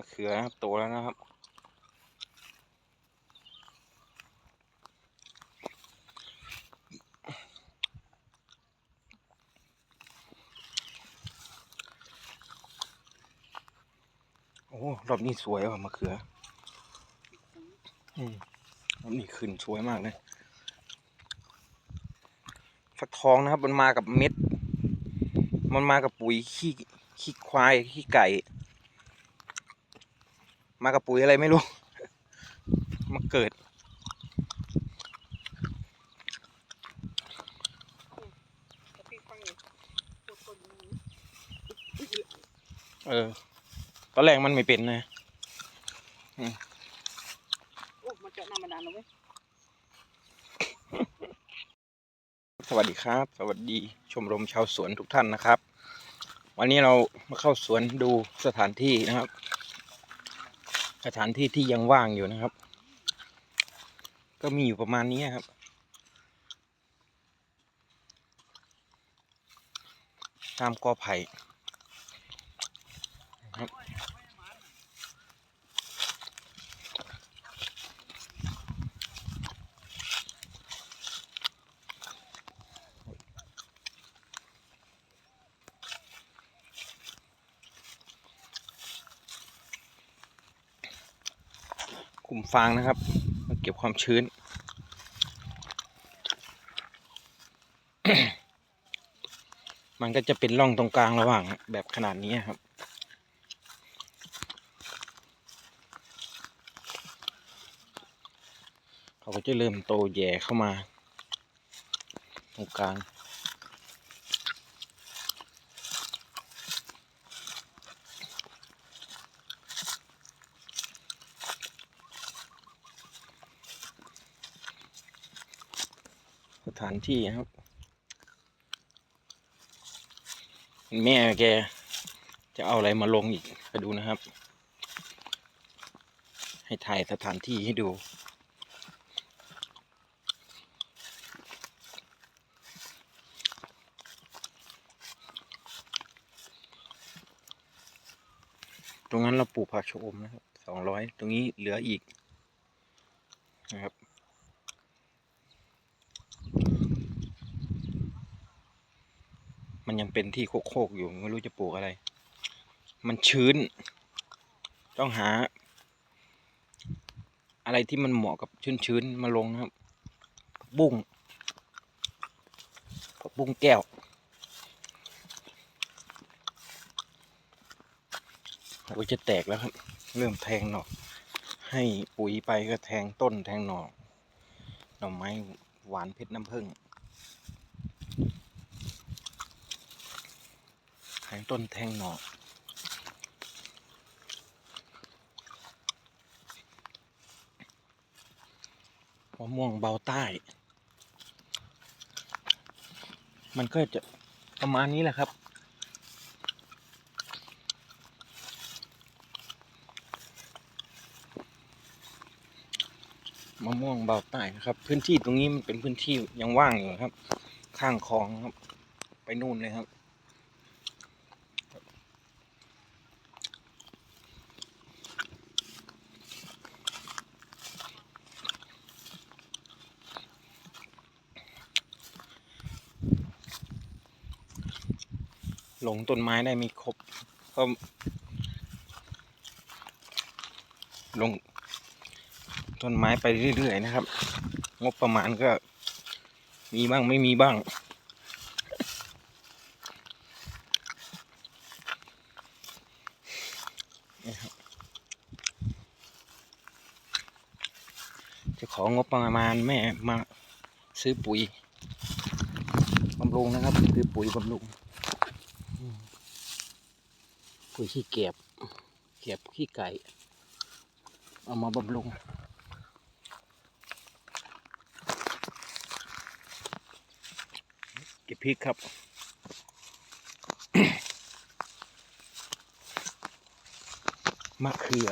มะเขือนะครับโตแล้วนะครับ โอ้รอบนี้สวยว่ะมะเขือ อืมรอบนี้ขึ้นสวยมากเลยฟักทองนะครับ มันมากับเม็ด มันมากับปุ๋ยขี้ขี้ควายขี้ไก่ มากับปุ๋ยอะไรไม่รู้ มาเกิดแต่พี่ฟังอยู่พูดคนนี้เออ ตอนแรกมันไม่เป็นนะโอ้มันเจาะหน้ามานานแล้วเว้ยสวัสดีครับ สวัสดีชมรมชาวสวนทุกท่านนะครับ วันนี้เรามาเข้าสวนดูสถานที่นะครับ สถานที่ที่ยังว่างอยู่นะครับ ก็มีอยู่ประมาณนี้ครับ ตามกอไผ่นะครับ คุมฟางนะครับ มาเก็บความชื้น มันก็จะเป็นร่องตรงกลางระหว่างแบบขนาดนี้ครับเขาก็จะเริ่มโตแย่เข้ามา ตรงกลาง สถานที่ครับ แม่แกจะเอาอะไรมาลงอีกไปดูนะครับ ให้ถ่ายสถานที่ให้ดูตรงนั้นเราปลูกผักชะอมนะครับสองร้อย ตรงนี้เหลืออีกนะครับ มันยังเป็นที่โคกๆอยู่ไม่รู้จะปลูกอะไร มันชื้น ต้องหา อะไรที่มันเหมาะกับชื้นๆมาลงนะครับ บุ้งบุ้งแก้วโอ้จะแตกแล้วครับ เริ่มแทงหน่อให้ปุ๋ยไปก็แทงต้นแทงหน่อหน่อไม้ หวานเพชรน้ำผึ้งแทงต้นแทงหน่อมะม่วงเบาใต้ มันก็จะประมาณนี้แหละครับ มะม่วงเบาใต้นะครับ พื้นที่ตรงนี้มันเป็นพื้นที่ยังว่างอยู่ครับ ข้างคลองครับ ไปนู่นเลยครับ หลงต้นไม้ได้ไม่ครบก็ลง ต้นไม้ไปเรื่อยๆนะครับ งบประมาณก็มีบ้างไม่มีบ้างนะครับจะของบประมาณแม่มาซื้อปุ๋ยบำรุงนะครับซื้อปุ๋ยบำรุงปุ๋ยขี้เกียบเกียบขี้ไก่ เอามาบำรุง เก็บพริกครับ มะเขือ